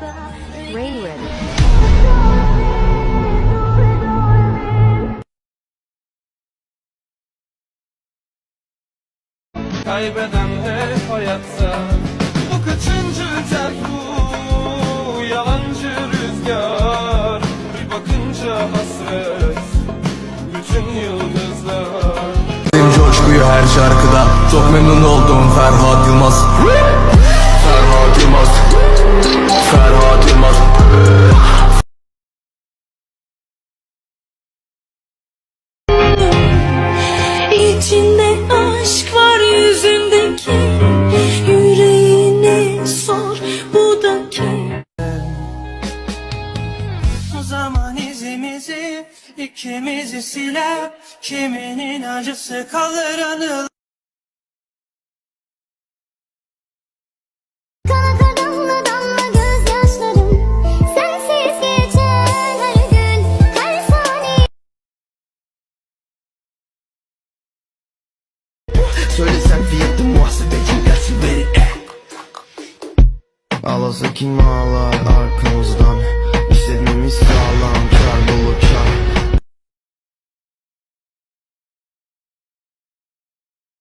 Rain Ready. Kaybeden hep hayatta Bu kaçıncı terk bu Yalancı rüzgar Bir bakınca hasret. Bütün yıldızlar. Benim coşkuyu her şarkıda Çok memnun oldum Ferhat Yılmaz. Ferhat Yılmaz. Ferhat Yılmaz İçinde aşk var yüzündeki. Yüreğine sor bu da kim? O zaman izimizi ikimizi siler. Kiminin acısı kalır anılar Kim ağlar arkamızdan. İşletmemiz sağlam kar dolu kar.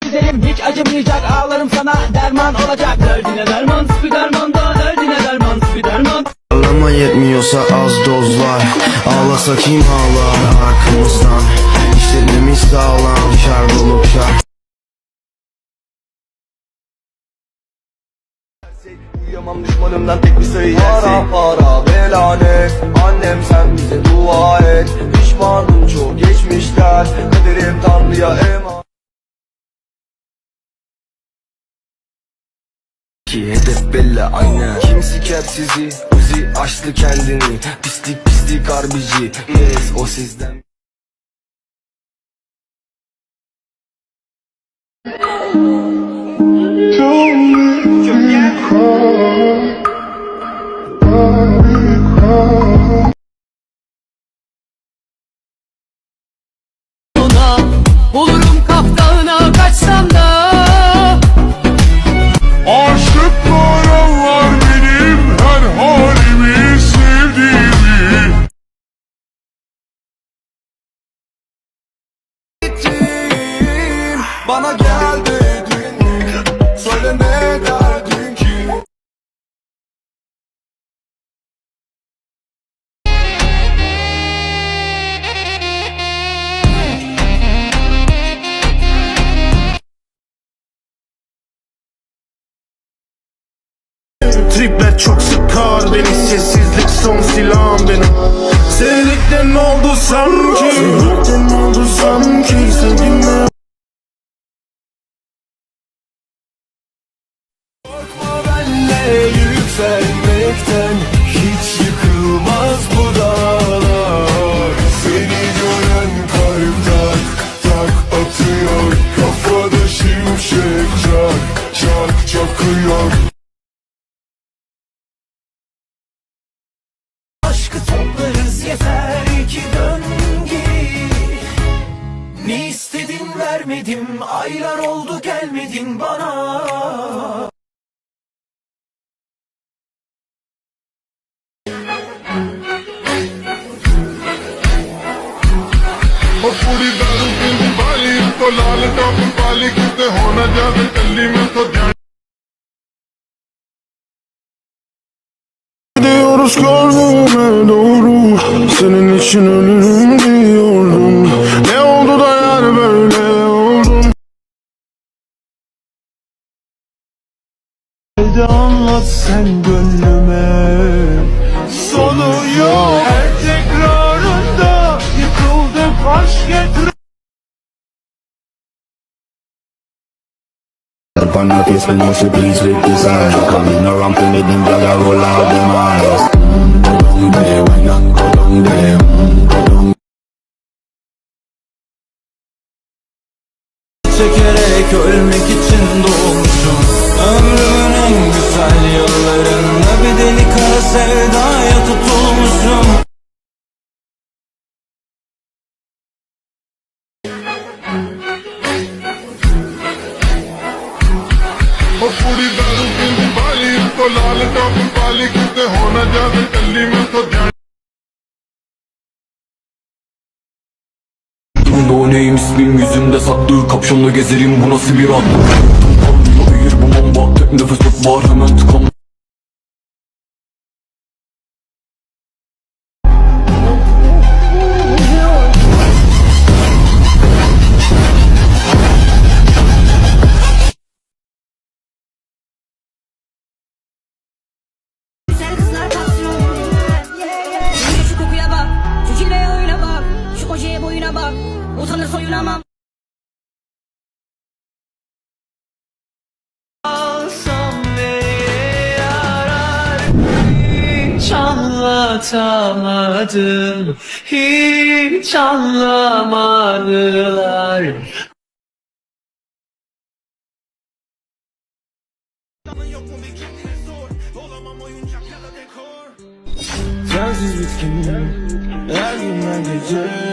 Giderim hiç acımayacak ağlarım sana derman olacak. Derdine derman spiderman da derdine derman spiderman. Ağlama yetmiyorsa az doz var Ağlasa kim ağlar Uyuyamam düşmanımdan tek bir sayı Para para ve lanet Annem sen bize dua et. Pişmanım çok geçmişler. Kaderim Tanrı'ya emanet. Ki hedef belli aynen. Kim siker sizi? Uzi açtı kendini. Pislik pislik harbici. Yes o sizden bulurum kaftağına kaçsam da. Aşıklar anlar benim her halimi sevdiğimi. Bana gel dedin. Söyle ne Tripler çok sıkar beni Sessizlik son silahım benim. Sevdikten oldu sanki. Sevdikten oldu sanki Sevdiğime istedim vermedim Aylar oldu gelmedin bana ਉਹ ਪੂਰੀ ਦਾਰੂ ਪੀਂਦੀ ਵਾਲੀ ਤੋਂ ਲਾਲ ਟੋਪ ਵਾਲੀ ਕਿਤੇ ਹੋ ਨਾ ਜਾਵੇ ਕੱਲੀ ਮੈਂ ਤੋਂ ਧਿਆਨ Gidiyoruz gönlüme doğru Senin için ölürüm diyordum Hadi anlat sen gönlüme. Sonu yok. Her tekrarında Yıkıldım aşk getir Up on her face, but no she please with design Coming around to make them brother roll out them eyes mm, Go down there, why not go down there mm, Go down Çekerek ölmek için doğmuşum sevdaya tutulmuşum. पूरी दारू पींदी बाली तो लाल टॉप बाली किते हो न जावे गली में तो ध्यान No name ismim yüzümde saklı Kapşonla gezerim bu nasıl bir an Hayır bu bomba tek nefes var hemen tıkan Utanır soyunamam Hiç anlatamadım. Hiç anlamadılar. Sensiz bitkin Her gün her gece